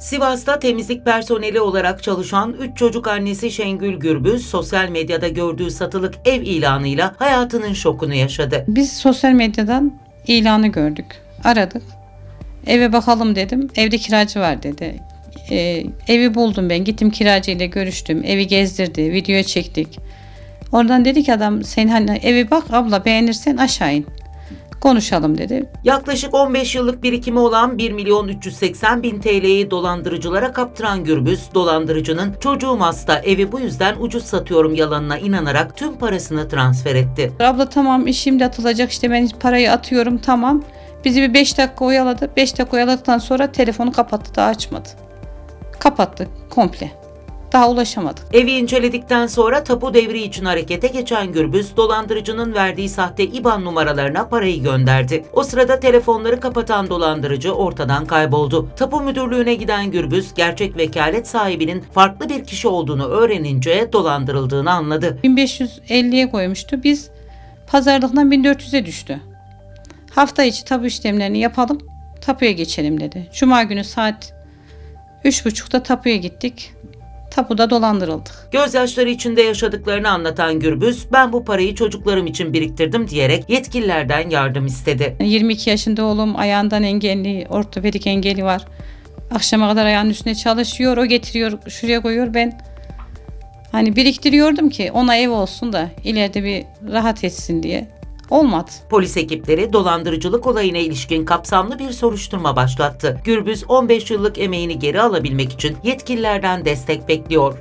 Sivas'ta temizlik personeli olarak çalışan 3 çocuk annesi Şengül Gürbüz, sosyal medyada gördüğü satılık ev ilanıyla hayatının şokunu yaşadı. Biz sosyal medyadan ilanı gördük. Aradık. Eve bakalım dedim. Evde kiracı var dedi. Ee, evi buldum ben. Gittim kiracı ile görüştüm. Evi gezdirdi. Video çektik. Oradan dedi ki adam sen hani evi bak abla beğenirsen aşağı in. Konuşalım dedi. Yaklaşık 15 yıllık birikimi olan 1 milyon 380 bin TL'yi dolandırıcılara kaptıran Gürbüz, dolandırıcının çocuğum hasta evi bu yüzden ucuz satıyorum yalanına inanarak tüm parasını transfer etti. Abla tamam işim de atılacak işte ben parayı atıyorum tamam. Bizi bir 5 dakika oyaladı. 5 dakika oyaladıktan sonra telefonu kapattı daha açmadı. Kapattı komple. Daha ulaşamadık. Evi inceledikten sonra tapu devri için harekete geçen Gürbüz, dolandırıcının verdiği sahte IBAN numaralarına parayı gönderdi. O sırada telefonları kapatan dolandırıcı ortadan kayboldu. Tapu müdürlüğüne giden Gürbüz, gerçek vekalet sahibinin farklı bir kişi olduğunu öğrenince dolandırıldığını anladı. 1550'ye koymuştu. Biz pazarlıktan 1400'e düştü. Hafta içi tapu işlemlerini yapalım. Tapuya geçelim dedi. Cuma günü saat 3.30'da tapuya gittik. Tapuda dolandırıldık. Gözyaşları içinde yaşadıklarını anlatan Gürbüz, ben bu parayı çocuklarım için biriktirdim diyerek yetkililerden yardım istedi. 22 yaşında oğlum ayağından engelli, ortopedik engeli var. Akşama kadar ayağının üstüne çalışıyor, o getiriyor, şuraya koyuyor. Ben hani biriktiriyordum ki ona ev olsun da ileride bir rahat etsin diye. Olmadı. Polis ekipleri dolandırıcılık olayına ilişkin kapsamlı bir soruşturma başlattı. Gürbüz 15 yıllık emeğini geri alabilmek için yetkililerden destek bekliyor.